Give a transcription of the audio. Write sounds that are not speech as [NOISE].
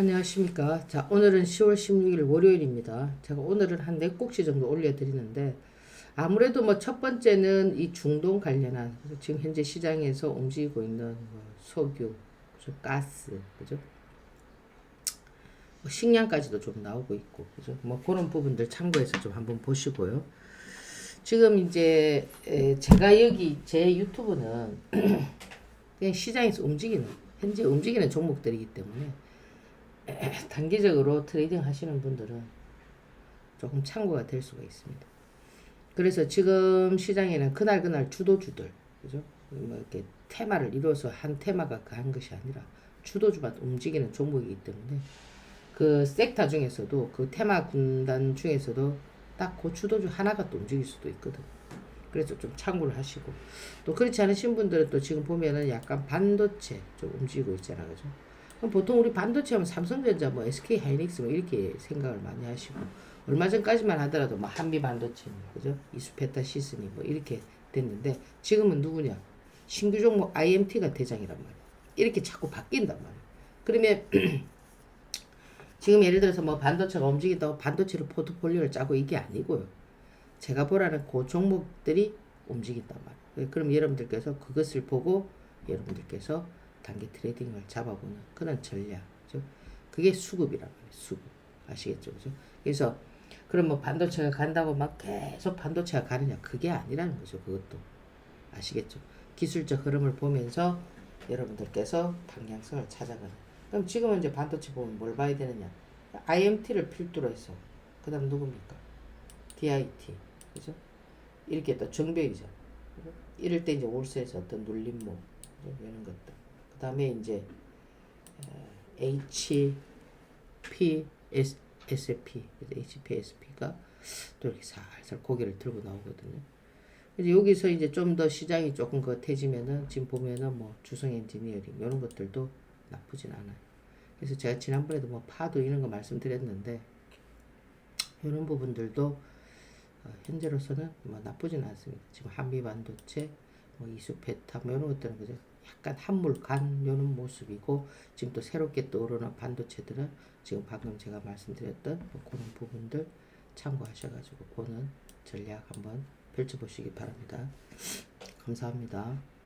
안녕하십니까. 자, 오늘은 10월 16일 월요일입니다. 제가 오늘은 한 4꼭지 정도 올려드리는데, 아무래도 뭐 첫 번째는 이 중동 관련한, 지금 현재 시장에서 움직이고 있는 뭐 석유, 그죠? 가스, 그죠? 뭐 식량까지도 좀 나오고 있고, 그죠? 뭐 그런 부분들 참고해서 좀 한번 보시고요. 지금 이제 에, 제가 여기 제 유튜브는 [CLEARS THROAT] 그냥 시장에서 움직이는, 현재 움직이는 종목들이기 때문에 [LAUGHS] 단기적으로 트레이딩 하시는 분들은 조금 참고가 될 수가 있습니다. 그래서 지금 시장에는 그날 그날 주도주들, 그죠? 뭐 이렇게 테마를 이루어서 한 테마가 그한 것이 아니라 주도주만 움직이는 종목이기 때문에 그 섹터 중에서도 그 테마 군단 중에서도 딱 그 주도주 하나가 또 움직일 수도 있거든. 그래서 좀 참고를 하시고 또 그렇지 않으신 분들은 또 지금 보면은 약간 반도체 좀 움직이고 있잖아, 그죠? 보통 우리 반도체 하면 삼성전자, 뭐 SK 하이닉스 뭐 이렇게 생각을 많이 하시고 얼마 전까지만 하더라도 뭐 한미 반도체, 그죠? 이수페타 시스니 뭐 이렇게 됐는데 지금은 누구냐? 신규 종목 IMT가 대장이란 말이야. 이렇게 자꾸 바뀐단 말이야. 그러면 [CLEARS THROAT] 지금 예를 들어서 뭐 반도체가 움직인다고 반도체로 포트폴리오를 짜고 이게 아니고요. 제가 보라는 그 종목들이 움직인단 말이에요. 그럼 여러분들께서 그것을 보고 여러분들께서 단기 트레이딩을 잡아보는 그런 전략. 죠 그게 수급이란 말이에요. 수급. 아시겠죠? 그죠? 그래서 그럼 뭐 반도체가 간다고 막 계속 반도체가 가느냐? 그게 아니라는 거죠. 그것도. 아시겠죠? 기술적 흐름을 보면서 여러분들께서 방향성을 찾아가는. 그럼 지금은 이제 반도체 보면 뭘 봐야 되느냐? IMT를 필두로 해서. 그 다음 누굽니까? DIT. 그죠? 이렇게 또 정벽이죠. 이럴 때 이제 올세에서 어떤 눌림목. 이런 것들. 그 다음에 이제 HP, S, SP, HPSP가 또 이렇게 살살 고개를 들고 나오거든요. 그래서 여기서 이제 좀 더 시장이 조금 거태지면은 지금 보면은 뭐 주성 엔지니어링 이런 것들도 나쁘진 않아요. 그래서 제가 지난번에도 뭐 파도 이런 거 말씀드렸는데 이런 부분들도 어, 현재로서는 뭐 나쁘진 않습니다. 지금 한미 반도체, 뭐 이수 페타 뭐 이런 것들은 그죠 약간 한물 간 요런 모습이고 지금 또 새롭게 떠오르는 반도체들은 지금 방금 제가 말씀드렸던 뭐 그런 부분들 참고하셔가지고 보는 전략 한번 펼쳐보시기 바랍니다. 감사합니다.